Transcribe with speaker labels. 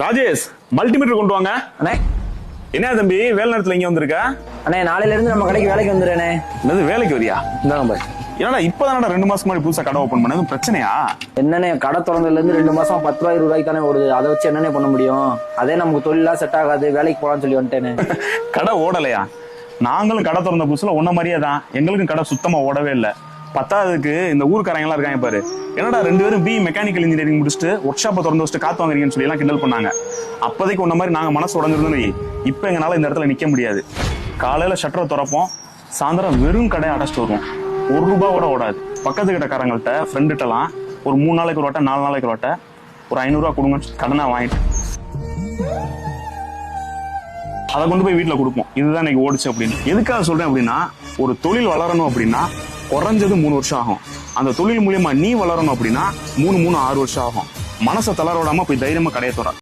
Speaker 1: Rajesh multimeter கொண்டு வாங்க.
Speaker 2: அண்ணே.
Speaker 1: என்ன தம்பி வேலை நேரத்துல இங்க வந்திருக்க?
Speaker 2: அண்ணே நாளையில இருந்து நம்ம கடைக்கு வேலைக்கு வந்துடுறேனே.
Speaker 1: என்னது வேலைக்கு வரியா?
Speaker 2: இந்தாங்க பாய்
Speaker 1: என்னடா இப்பதானடா ரெண்டு மாசம் முன்னாடி புதுசா கடை ஓபன் பண்ணது? பிரச்சனையா?
Speaker 2: என்னண்ணே கடை திறந்ததுல இருந்து ரெண்டு மாசம் பத்து ரூபாய் இருபது ரூபாய்க்கு தானே ஓடுது. அதை வச்சு என்னண்ணே பண்ண முடியும்? அதே நமக்கு தொழிலா செட் ஆகாது. வேலைக்கு போலாம்னு சொல்லி வந்துட்டேனே.
Speaker 1: கடை ஓடலையா? நாங்களும் கடை திறந்த புதுசுல உன்ன மாதிரியே தான். எங்களுக்கும் கடை சுத்தமா ஓடவே இல்ல. பத்தாவதுக்கு இந்த ஊருக்காரங்க எல்லாம் இருக்காங்க பாரு. என்னடா ரெண்டு பேரும் பி மெக்கானிக்கல் இன்ஜினியரிங் முடிச்சுட்டு ஒர்க் ஷாப்பை திறந்து வச்சுட்டு காத்து வாங்குறீங்கன்னு சொல்லி எல்லாம் கிண்டல் பண்ணாங்க. அப்போதைக்கு உன்ன மாதிரி நாங்கள் மனசு உடஞ்சிருந்தோம் நீ இப்போ எங்களால் இந்த இடத்துல நிற்க முடியாது. காலையில் ஷட்டரை திறப்போம். சாயந்தரம் வெறும் கடையை அடைச்சிட்டு வருவோம். ஒரு ரூபா கூட ஓடாது. பக்கத்து கிட்டக்காரங்கள்ட்ட ஃப்ரெண்டுகிட்டலாம் ஒரு மூணு நாளைக்கு ஒரு வாட்டை நாலு நாளைக்கு ஒரு வாட்டை ஒரு ஐநூறுரூவா கொடுங்கன்னு கடனாக வாங்கிட்டு அதை கொண்டு போய் வீட்டில் கொடுப்போம். இதுதான் இன்னைக்கு ஓடிச்சு அப்படின்னு. எதுக்காக சொல்கிறேன் அப்படின்னா ஒரு தொழில் வளரணும் அப்படின்னா குறைஞ்சது மூணு வருஷம் ஆகும். அந்த தொழில் மூலியமா நீ வளரணும் அப்படின்னா மூணு மூணு ஆறு வருஷம் ஆகும். மனசை தளர விடாம போய் தைரியமா கடையை தர